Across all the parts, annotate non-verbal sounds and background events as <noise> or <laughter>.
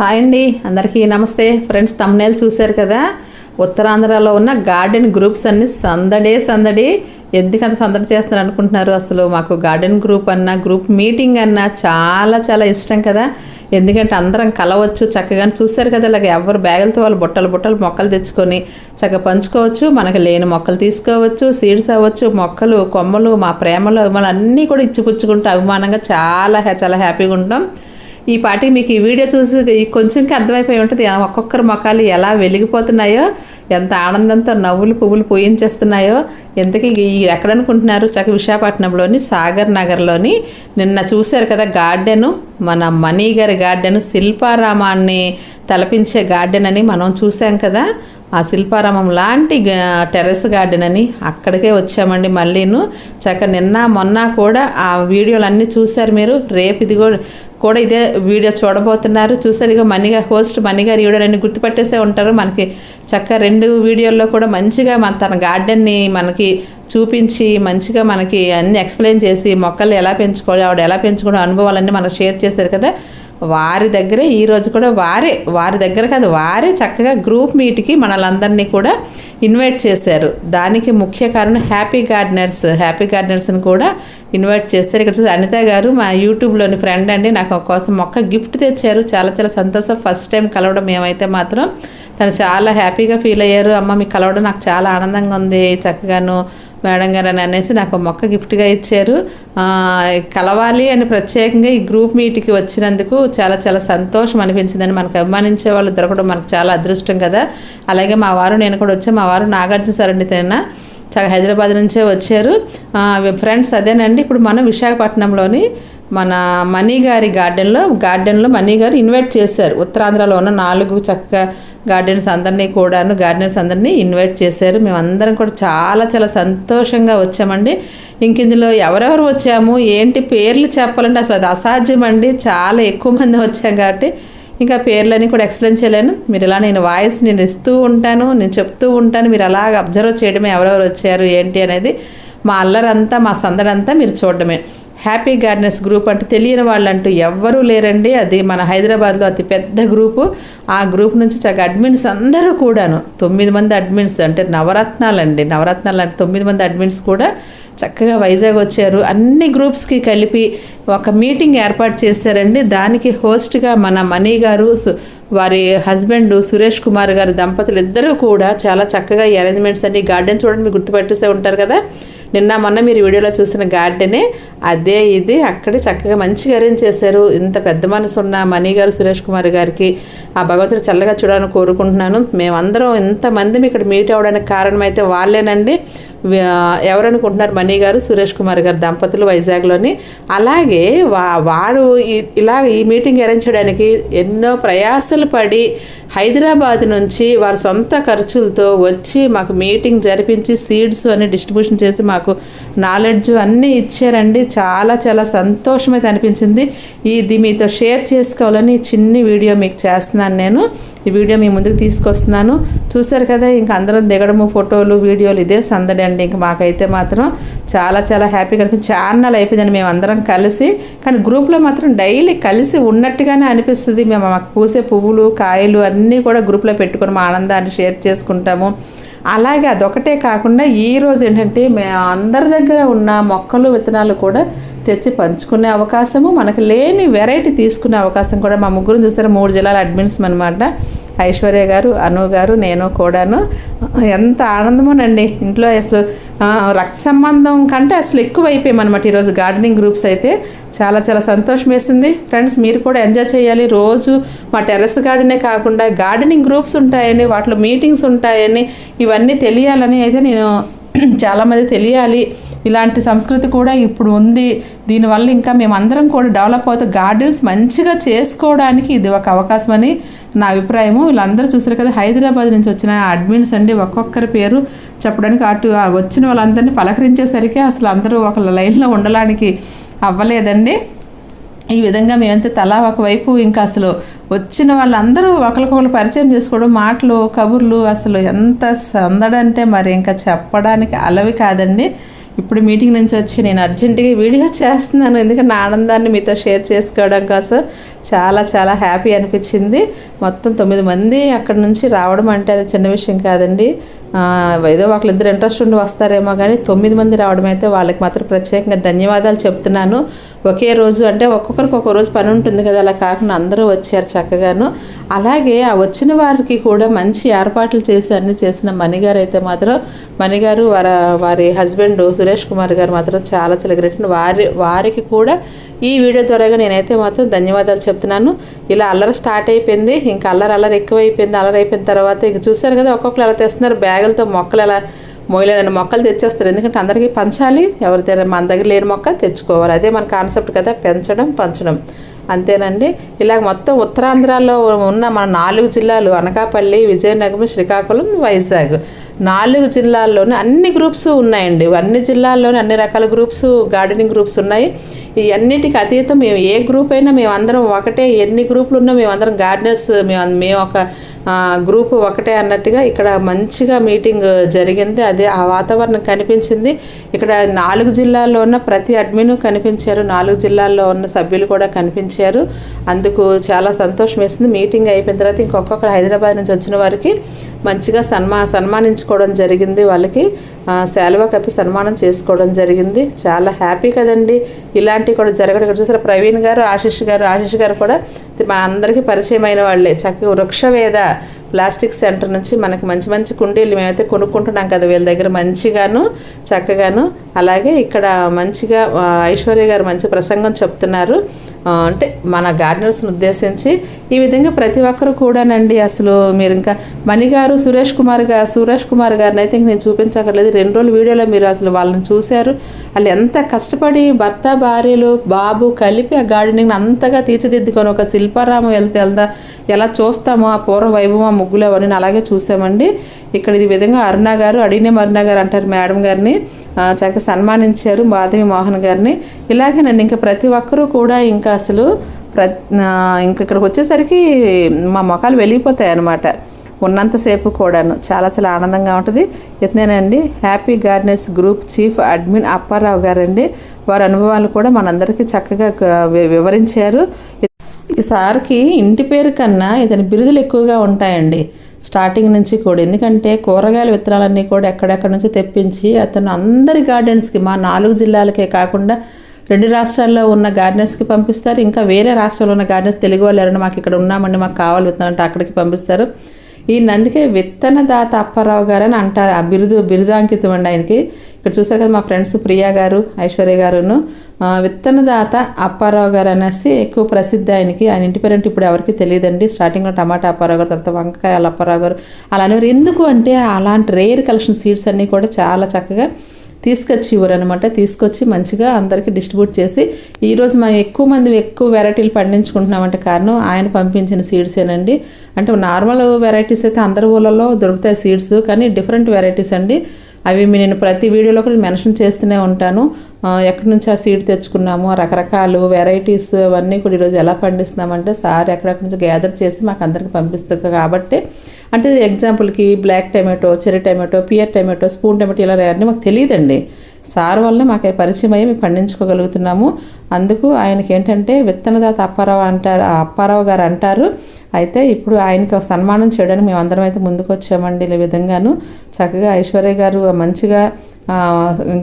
Hi అండి. అందరికీ నమస్తే. ఫ్రెండ్స్ తమ్నేలు చూశారు కదా? ఉత్తరాంధ్రలో ఉన్న గార్డెన్ గ్రూప్స్ అన్ని సందడే సందడి. ఎందుకంత సందడి చేస్తున్నారు అనుకుంటున్నారు అసలు? మాకు గార్డెన్ గ్రూప్ అన్న గ్రూప్ మీటింగ్ అన్న చాలా చాలా ఇష్టం కదా. ఎందుకంటే అందరం కలవచ్చు చక్కగా చూశారు కదా. ఇలాగ ఎవరు బ్యాగులతో వాళ్ళు బుట్టలు బుట్టలు మొక్కలు తెచ్చుకొని చక్కగా పంచుకోవచ్చు. మనకి లేని మొక్కలు తీసుకోవచ్చు సీడ్స్ అవ్వచ్చు మొక్కలు కొమ్మలు మా ప్రేమలు మన అన్నీ కూడా ఇచ్చిపుచ్చుకుంటూ అభిమానంగా చాలా చాలా హ్యాపీగా ఉంటాం. ఈ పాటికి మీకు ఈ వీడియో చూసి కొంచెంకి అర్థమైపోయి ఉంటుంది. ఒక్కొక్కరి మొక్కలు ఎలా వెలిగిపోతున్నాయో ఎంత ఆనందంతో నవ్వులు పువ్వులు పూయించేస్తున్నాయో ఎంతకీ ఈ ఎక్కడ అనుకుంటున్నారు? చక్క విశాఖపట్నంలోని సాగర్ నగర్లోని నిన్న చూశారు కదా గార్డెను. మన మణి గారి గార్డెన్ శిల్పారామాన్ని తలపించే గార్డెన్ అని మనం చూసాం కదా. ఆ శిల్పారామం లాంటి టెర్రస్ గార్డెన్ అని అక్కడికే వచ్చామండి మళ్ళీను. చక్క నిన్న మొన్న కూడా ఆ వీడియోలన్నీ చూశారు మీరు. రేపు ఇది కూడా కూడా ఇదే వీడియో చూడబోతున్నారు. చూసారు ఇక మణిగా హోస్ట్ మణిగారు వీడియోలన్నీ గుర్తుపట్టేసే ఉంటారు. మనకి చక్క రెండు వీడియోల్లో కూడా మంచిగా మన తన గార్డెన్ని మనకి చూపించి మంచిగా మనకి అన్ని ఎక్స్ప్లెయిన్ చేసి మొక్కలు ఎలా పెంచుకోవాలి ఆవిడ ఎలా పెంచుకోవడం అనుభవాలన్నీ మనకు షేర్ చేశారు కదా. వారి దగ్గరే ఈరోజు కూడా వారే వారి దగ్గర కాదు వారే చక్కగా గ్రూప్ మీట్కి మనలందరినీ కూడా ఇన్వైట్ చేశారు. దానికి ముఖ్య కారణం హ్యాపీ గార్డెనర్స్ హ్యాపీ గార్డెనర్స్ని కూడా ఇన్వైట్ చేస్తారు ఇక్కడ చూసి అనిత గారు మా యూట్యూబ్లోని ఫ్రెండ్ అండి. నాకు కోసం మొక్క గిఫ్ట్ తెచ్చారు. చాలా చాలా సంతోషం. ఫస్ట్ టైం కలవడం మేమైతే మాత్రం తను చాలా హ్యాపీగా ఫీల్ అయ్యారు. అమ్మ మీకు కలవడం నాకు చాలా ఆనందంగా ఉంది. చక్కగాను మేడం గారు అని అనేసి నాకు మొక్క గిఫ్ట్గా ఇచ్చారు. కలవాలి అని ప్రత్యేకంగా ఈ గ్రూప్ మీట్కి వచ్చినందుకు చాలా చాలా సంతోషం అనిపించిందని మనకు అభిమానించే వాళ్ళు దొరకడం మనకు చాలా అదృష్టం కదా. అలాగే మా వారు నేను కూడా వచ్చాను మా వారు నాగార్జున సార్ అండి చాలా హైదరాబాద్ నుంచే వచ్చారు. ఫ్రెండ్స్ అదేనండి. ఇప్పుడు మనం విశాఖపట్నంలోని మన మనీ గారి గార్డెన్లో గార్డెన్లో మనీ గారు ఇన్వైట్ చేశారు. ఉత్తరాంధ్రలో ఉన్న నాలుగు చక్కగా గార్డెన్స్ అందరినీ కూడాను గార్డెన్స్ అందరినీ ఇన్వైట్ చేశారు. మేమందరం కూడా చాలా చాలా సంతోషంగా వచ్చామండి. ఇంక ఇందులో ఎవరెవరు వచ్చాము ఏంటి పేర్లు చెప్పాలంటే అసలు అది అసాధ్యం అండి చాలా ఎక్కువ మంది వచ్చాం కాబట్టి ఇంకా పేర్లని కూడా ఎక్స్ప్లెయిన్ చేయలేను. మీరు ఇలా నేను వాయిస్ నేను ఇస్తూ ఉంటాను నేను చెప్తూ ఉంటాను. మీరు అలాగ అబ్జర్వ్ చేయడమే ఎవరెవరు వచ్చారు ఏంటి అనేది మా అల్లరంతా మా సందడంతా మీరు చూడడమే. హ్యాపీ గార్డెన్స్ గ్రూప్ అంటే తెలియని వాళ్ళంటూ ఎవ్వరూ లేరండి. అది మన హైదరాబాద్లో అతి పెద్ద గ్రూపు ఆ గ్రూప్ నుంచి చక్కగా అడ్మిన్స్ అందరూ కూడాను తొమ్మిది మంది అడ్మిన్స్ అంటే నవరత్నాలండి. నవరత్నాలు అంటే తొమ్మిది మంది అడ్మిన్స్ కూడా చక్కగా వైజాగ్ వచ్చారు. అన్ని గ్రూప్స్కి కలిపి ఒక మీటింగ్ ఏర్పాటు చేశారండి. దానికి హోస్ట్గా మన మణి గారు వారి హస్బెండ్ సురేష్ కుమార్ గారు దంపతులు ఇద్దరూ కూడా చాలా చక్కగా అరేంజ్మెంట్స్ అన్ని గార్డెన్ చూడండి మీరు గుర్తుపెట్టేసే ఉంటారు కదా. నిన్న మొన్న మీరు వీడియోలో చూసిన గార్డెనే అదే ఇది. అక్కడే చక్కగా మంచిగా అరేంజ్ చేశారు. ఇంత పెద్ద మనసు ఉన్న మణి గారు సురేష్ కుమార్ గారికి ఆ భగవంతుడు చల్లగా చూడాలని కోరుకుంటున్నాను. మేమందరం ఇంతమంది ఇక్కడ మీట్ అవ్వడానికి కారణం అయితే వాళ్ళేనండి. ఎవరనుకుంటున్నారు? మణి గారు సురేష్ కుమార్ గారు దంపతులు వైజాగ్లోని. అలాగే వా వారు ఇలా ఈ మీటింగ్ అరేంజ్ చేయడానికి ఎన్నో ప్రయాసలు పడి హైదరాబాద్ నుంచి వారి సొంత ఖర్చులతో వచ్చి మాకు మీటింగ్ జరిపించి సీడ్స్ అని డిస్ట్రిబ్యూషన్ చేసి మాకు నాలెడ్జ్ అన్నీ ఇచ్చారండి. చాలా చాలా సంతోషమైతే అనిపించింది. ఇది మీతో షేర్ చేసుకోవాలని చిన్ని వీడియో మీకు చేస్తున్నాను నేను. ఈ వీడియో మీ ముందుకు తీసుకొస్తున్నాను. చూసారు కదా ఇంక అందరం దిగడము ఫోటోలు వీడియోలు ఇదే సందడి అండి. ఇంక మాకైతే మాత్రం చాలా చాలా హ్యాపీగా అనిపించింది. ఛానల్ అయిపోయిందండి మేము అందరం కలిసి. కానీ గ్రూప్లో మాత్రం డైలీ కలిసి ఉన్నట్టుగానే అనిపిస్తుంది. మేము మాకు పూసే పువ్వులు కాయలు అన్నీ కూడా గ్రూప్లో పెట్టుకొని మా ఆనందాన్ని షేర్ చేసుకుంటాము. అలాగే అదొకటే కాకుండా ఈ రోజు ఏంటంటే మేము అందరి దగ్గర ఉన్న మొక్కలు విత్తనాలు కూడా తెచ్చి పంచుకునే అవకాశము మనకు లేని వెరైటీ తీసుకునే అవకాశం కూడా మా ముగ్గురు చూస్తారు? మూడు జిల్లాల అడ్మిన్స్ అనమాట ఐశ్వర్య గారు అను గారు నేను కూడాను. ఎంత ఆనందమోనండి. ఇంట్లో అసలు రక్త సంబంధం కంటే అసలు ఎక్కువ అయిపోయామన్నమాట ఈరోజు గార్డెనింగ్ గ్రూప్స్ అయితే. చాలా చాలా సంతోషం వేసింది. ఫ్రెండ్స్ మీరు కూడా ఎంజాయ్ చేయాలి. రోజు మా టెర్రస్ గార్డెనే కాకుండా గార్డెనింగ్ గ్రూప్స్ ఉంటాయని వాటిలో మీటింగ్స్ ఉంటాయని ఇవన్నీ తెలియాలని అయితే నేను <clears throat> చాలామంది తెలియాలి. ఇలాంటి సంస్కృతి కూడా ఇప్పుడు ఉంది. దీనివల్ల ఇంకా మేమందరం కూడా డెవలప్ అవుతూ గార్డెన్స్ మంచిగా చేసుకోవడానికి ఇది ఒక అవకాశం అని నా అభిప్రాయము. వీళ్ళందరూ చూసారు కదా హైదరాబాద్ నుంచి వచ్చిన అడ్మిన్స్ అండి ఒక్కొక్కరి పేరు చెప్పడానికి అటు వచ్చిన వాళ్ళందరినీ పలకరించేసరికి అసలు అందరూ ఒక లైన్లో ఉండడానికి అవ్వలేదండి. ఈ విధంగా మేమంతా తలా ఒకవైపు ఇంకా అసలు వచ్చిన వాళ్ళందరూ ఒకరికొకరు పరిచయం చేసుకోవడం మాటలు కబుర్లు అసలు ఎంత సందడంటే మరి ఇంకా చెప్పడానికి అలవి కాదండి. ఇప్పుడు మీటింగ్ నుంచి వచ్చి నేను అర్జెంటుగా వీడియో చేస్తున్నాను. ఎందుకంటే నా ఆనందాన్ని మీతో షేర్ చేసుకోవడం కోసం చాలా చాలా హ్యాపీ అనిపించింది. మొత్తం తొమ్మిది మంది అక్కడ నుంచి రావడం అంటే అది చిన్న విషయం కాదండి. ఏదో ఒకళ్ళిద్దరు ఇంట్రెస్ట్ ఉండి వస్తారేమో కానీ తొమ్మిది మంది రావడం అయితే వాళ్ళకి మాత్రం ప్రత్యేకంగా ధన్యవాదాలు చెప్తున్నాను. ఒకే రోజు అంటే ఒక్కొక్కరికి ఒక్కో రోజు పని ఉంటుంది కదా అలా కాకుండా అందరూ వచ్చారు చక్కగాను. అలాగే ఆ వచ్చిన వారికి కూడా మంచి ఏర్పాట్లు చేసి అన్ని చేసిన మణిగారు అయితే మాత్రం మణిగారు వారి వారి హస్బెండ్ సురేష్ కుమార్ గారు మాత్రం చాలా చాలా గ్రేట్ వారి వారికి కూడా ఈ వీడియో ద్వారాగా నేనైతే మాత్రం ధన్యవాదాలు చెప్తాను చెప్తున్నాను. ఇలా అల్లరి స్టార్ట్ అయిపోయింది. ఇంకా అల్లరి అల్లరి ఎక్కువైపోయింది. అల్లరి అయిపోయిన తర్వాత ఇక చూసారు కదా ఒక్కొక్కరు ఎలా తెస్తున్నారు. బ్యాగులతో మొక్కలు ఎలా మొయ్యలేని మొక్కలు తెచ్చేస్తారు. ఎందుకంటే అందరికీ పంచాలి. ఎవరి దగ్గర మన దగ్గర లేని మొక్క తెచ్చుకోవాలి. అదే మన కాన్సెప్ట్ కదా పెంచడం పంచడం. అంతేనండి. ఇలాగ మొత్తం ఉత్తరాంధ్రలో ఉన్న మన నాలుగు జిల్లాలు అనకాపల్లి విజయనగరం శ్రీకాకుళం వైజాగ్. నాలుగు జిల్లాల్లోనే అన్ని గ్రూప్స్ ఉన్నాయండి. అన్ని జిల్లాల్లోనే అన్ని రకాల గ్రూప్స్ గార్డెనింగ్ గ్రూప్స్ ఉన్నాయి. ఈ అన్నిటికి అతీతం మేము ఏ గ్రూప్ అయినా మేము అందరం ఒకటే. ఎన్ని గ్రూపులు ఉన్నా మేము అందరం గార్డెనర్స్ మేము మేము ఒక గ్రూప్ ఒకటే అన్నట్టుగా ఇక్కడ మంచిగా మీటింగ్ జరిగింది. అదే ఆ వాతావరణం కనిపించింది. ఇక్కడ నాలుగు జిల్లాల్లో ఉన్న ప్రతి అడ్మిను కనిపించారు. నాలుగు జిల్లాల్లో ఉన్న సభ్యులు కూడా కనిపించారు. అందుకు చాలా సంతోషం వేసింది. మీటింగ్ అయిపోయిన తర్వాత ఇంకొకరు హైదరాబాద్ నుంచి వచ్చిన వారికి మంచిగా సన్మా సన్మానించుకోవడం జరిగింది వాళ్ళకి. శాలువా కప్పి సన్మానం చేసుకోవడం జరిగింది. చాలా హ్యాపీ కదండి. ఇలాంటివి కూడా జరగడం. ఇక్కడ చూసారా ప్రవీణ్ గారు ఆశిష్ గారు ఆశిష్ గారు కూడా మన అందరికీ పరిచయమైన వాళ్ళే. చక్కగా వృక్షవేద ప్లాస్టిక్ సెంటర్ నుంచి మనకి మంచి మంచి కుండీలు మేమైతే కొనుక్కుంటున్నాం కదా వీళ్ళ దగ్గర మంచిగాను చక్కగాను. అలాగే ఇక్కడ మంచిగా ఐశ్వర్య గారు మంచి ప్రసంగం చెప్తున్నారు. అంటే మన గార్డెనర్స్ని ఉద్దేశించి ఈ విధంగా ప్రతి ఒక్కరు కూడానండి అసలు మీరు ఇంకా మణిగారు సురేష్ కుమార్ గారు సురేష్ కుమార్ గారిని అయితే ఇంక నేను చూపించక్కర్లేదు. రెండు రోజులు వీడియోలో మీరు అసలు వాళ్ళని చూశారు. వాళ్ళు ఎంత కష్టపడి భర్త భార్యలు బాబు కలిపి ఆ గార్డెనింగ్ అంతగా తీర్చిదిద్దుకొని ఒక శిల్పారామం వెళ్తే వెళ్దా ఎలా చూస్తామో ఆ పూర్వ వైభవం ముగ్గులు అవన్నీ అలాగే చూసామండి. ఇక్కడ ఈ విధంగా అరుణ గారు అడిగినే అరుణ గారు అంటారు మేడం గారిని. చక్కగా సన్మానించారు మాధవి మోహన్ గారిని. ఇలాగేనండి ఇంకా ప్రతి ఒక్కరూ కూడా ఇంకా అసలు ప్ర ఇంక ఇంకా ఇక్కడికి వచ్చేసరికి మా మొఖాలు వెళ్ళిపోతాయి అన్నమాట. ఉన్నంతసేపు కూడాను. చాలా చాలా ఆనందంగా ఉంటుంది. ఇతనేనండి happy gardens group chief admin Apparao గారండి. వారి అనుభవాలు కూడా మనందరికీ చక్కగా వివరించారు. ఈ సార్కి ఇంటి పేరు కన్నా ఇతని బిరుదులు ఎక్కువగా ఉంటాయండి. స్టార్టింగ్ నుంచి కూడా. ఎందుకంటే కూరగాయల విత్తనాలన్నీ కూడా ఎక్కడెక్కడి నుంచి తెప్పించి అతను అందరి గార్డెన్స్కి మా నాలుగు జిల్లాలకే కాకుండా రెండు రాష్ట్రాల్లో ఉన్న గార్డెన్స్కి పంపిస్తారు. ఇంకా వేరే రాష్ట్రాల్లో ఉన్న గార్డెన్స్ తెలుగు వాళ్ళు ఎవరైనా మాకు ఇక్కడ ఉన్నామండి మాకు కావాలి విత్తనాలంటే అక్కడికి పంపిస్తారు. ఈయన అందుకే విత్తనదాత అప్పారావు గారు అని అంటారు. ఆ బిరుదు బిరుదాంకితం అండి ఆయనకి. ఇక్కడ చూసారు కదా మా ఫ్రెండ్స్ ప్రియా గారు ఐశ్వర్య గారును. విత్తనదాత అప్పారావు గారు అనేసి ఎక్కువ ప్రసిద్ధి ఆయనకి. ఆయన ఇంటి పేరంటే ఇప్పుడు ఎవరికి తెలియదండి. స్టార్టింగ్లో టమాటా అప్పారావు గారు తర్వాత వంకాయల అప్పారావు గారు. అలా అనేవారు. ఎందుకు అంటే అలాంటి రేర్ కలెక్షన్ సీడ్స్ అన్నీ కూడా చాలా చక్కగా తీసుకొచ్చి ఇవ్వరనమాట తీసుకొచ్చి మంచిగా అందరికీ డిస్ట్రిబ్యూట్ చేసి ఈరోజు మనం ఎక్కువ మంది ఎక్కువ వెరైటీలు పండించుకుంటున్నామంటే కారణం ఆయన పంపించిన సీడ్సేనండి అంటే నార్మల్ వెరైటీస్ అయితే అందరి ఊళ్ళలో దొరుకుతాయి సీడ్స్ కానీ డిఫరెంట్ వెరైటీస్ అండి. అవి నేను ప్రతి వీడియోలో కూడా మెన్షన్ చేస్తూనే ఉంటాను. ఎక్కడి నుంచి ఆ సీడ్ తెచ్చుకున్నాము ఆ రకరకాలు వెరైటీస్ అవన్నీ కూడా ఈరోజు ఎలా పండిస్తున్నామంటే సార్ ఎక్కడెక్కడి నుంచి గ్యాదర్ చేసి మాకు అందరికి పంపిస్తుంది కాబట్టి అంటే ఎగ్జాంపుల్కి black tomato cherry tomato pear tomato spoon tomato ఇలా అన్నీ మాకు తెలియదండి. సార్ వల్లనే మాకు పరిచయం అయ్యి మేము పండించుకోగలుగుతున్నాము. అందుకు ఆయనకి ఏంటంటే విత్తనదాత అప్పారావు అంటారు ఆ అప్పారావు గారు అంటారు. అయితే ఇప్పుడు ఆయనకి సన్మానం చేయడానికి మేము అందరం అయితే ముందుకు వచ్చామండి ఈ విధంగాను. చక్కగా ఐశ్వర్య గారు మంచిగా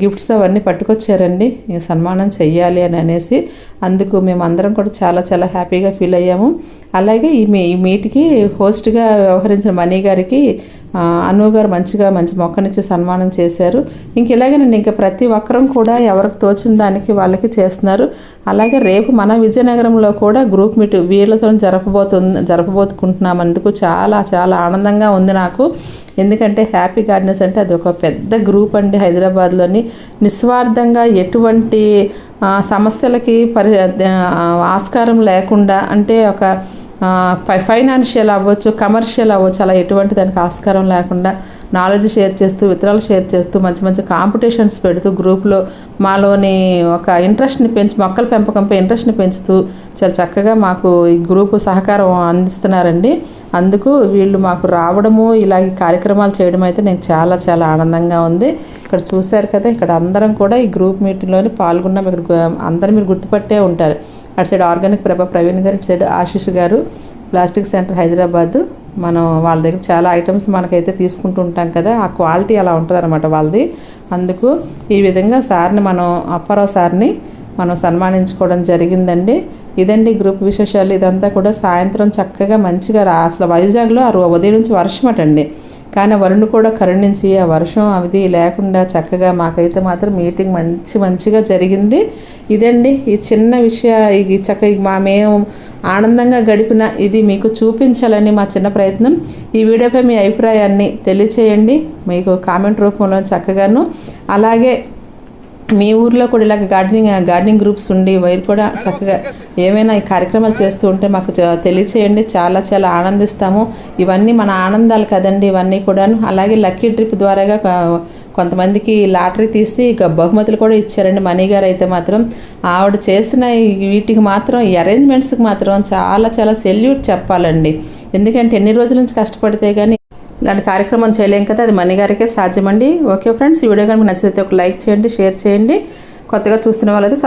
గిఫ్ట్స్ అవన్నీ పట్టుకొచ్చారండి. సన్మానం చెయ్యాలి అని అనేసి అందుకు మేము అందరం కూడా చాలా చాలా హ్యాపీగా ఫీల్ అయ్యాము. అలాగే ఈ మీ ఈ మీట్కి హోస్ట్గా వ్యవహరించిన మణి గారికి ఆ, అను గారు మంచిగా మంచి మొక్కనిచ్చి సన్మానం చేశారు. ఇంక ఇలాగేనండి ఇంకా ప్రతి ఒక్కరం కూడా ఎవరికి తోచిన దానికి వాళ్ళకి చేస్తున్నారు. అలాగే రేపు మన విజయనగరంలో కూడా గ్రూప్ మీట్ వీళ్ళతో జరపబోతుంది జరపబోతుకుంటున్నాం అందుకు చాలా చాలా ఆనందంగా ఉంది నాకు. ఎందుకంటే హ్యాపీ గార్డెన్స్ అంటే అది ఒక పెద్ద గ్రూప్ అండి హైదరాబాద్లోని. నిస్వార్థంగా ఎటువంటి సమస్యలకి పరి ఆస్కారం లేకుండా అంటే ఒక ఫైనాన్షియల్ అవ్వచ్చు కమర్షియల్ అవ్వచ్చు అలా ఎటువంటి దానికి ఆస్కారం లేకుండా నాలెడ్జ్ షేర్ చేస్తూ విత్తనాలు షేర్ చేస్తూ మంచి మంచి కాంపిటీషన్స్ పెడుతూ గ్రూప్లో మాలోని ఒక ఇంట్రెస్ట్ని పెంచి మొక్కల పెంపకంపై ఇంట్రెస్ట్ని పెంచుతూ చాలా చక్కగా మాకు ఈ గ్రూపు సహకారం అందిస్తున్నారండి. అందుకు వీళ్ళు మాకు రావడము ఇలాగ కార్యక్రమాలు చేయడం అయితే నేను చాలా చాలా ఆనందంగా ఉంది. ఇక్కడ చూశారు కదా ఇక్కడ అందరం కూడా ఈ గ్రూప్ మీటింగ్లోని పాల్గొన్నాం. ఇక్కడ అందరూ మీరు గుర్తుపట్టే ఉంటారు. అటు సైడ్ ఆర్గానిక్ ప్రభా ప్రవీణ్ గారు ఇటు సైడ్ ఆశీష్ గారు ప్లాస్టిక్ సెంటర్ హైదరాబాద్. మనం వాళ్ళ దగ్గర చాలా ఐటమ్స్ మనకైతే తీసుకుంటూ ఉంటాం కదా ఆ క్వాలిటీ అలా ఉంటుంది అనమాట వాళ్ళది. అందుకు ఈ విధంగా సార్ని మనం అప్పారావు సార్ని మనం సన్మానించుకోవడం జరిగిందండి. ఇదండి గ్రూప్ విశేషాలు. ఇదంతా కూడా సాయంత్రం చక్కగా మంచిగా అసలు వైజాగ్లో ఆ ఉదయం నుంచి వర్షం అటండి. కానీ వరుణ్ కూడా కరుణించి ఆ వర్షం అది లేకుండా చక్కగా మాకైతే మాత్రం మీటింగ్ మంచి మంచిగా జరిగింది. ఇదండి ఈ చిన్న విషయ ఈ చక్కగా మా మేము ఆనందంగా గడిపిన ఇది మీకు చూపించాలని మా చిన్న ప్రయత్నం. ఈ వీడియోపై మీ అభిప్రాయాన్ని తెలియచేయండి. మీకు కామెంట్ రూపంలో చక్కగాను. అలాగే మీ ఊర్లో కూడా ఇలాగ గార్డెనింగ్ గార్డెనింగ్ గ్రూప్స్ ఉండి మీరు కూడా చక్కగా ఏమైనా ఈ కార్యక్రమాలు చేస్తూ ఉంటే మాకు తెలియచేయండి. చాలా చాలా ఆనందిస్తాము. ఇవన్నీ మన ఆనందాలు కదండి. ఇవన్నీ కూడాను. అలాగే లక్కీ ట్రిప్ ద్వారాగా కొంతమందికి లాటరీ తీసి బహుమతులు కూడా ఇచ్చారండి. మనీ గారు అయితే మాత్రం ఆవిడ చేసిన వీటికి మాత్రం ఈ అరేంజ్మెంట్స్కి మాత్రం చాలా చాలా సెల్యూట్ చెప్పాలండి. ఎందుకంటే ఎన్ని రోజుల నుంచి కష్టపడితే కానీ ఇలాంటి కార్యక్రమం చేయలేం కదా అది మనీ గారికే సాధ్యమండి. ఓకే ఫ్రెండ్స్ ఈ వీడియో కనుక నచ్చితే ఒక లైక్ చేయండి షేర్ చేయండి. కొత్తగా చూస్తున్న వాళ్ళైతే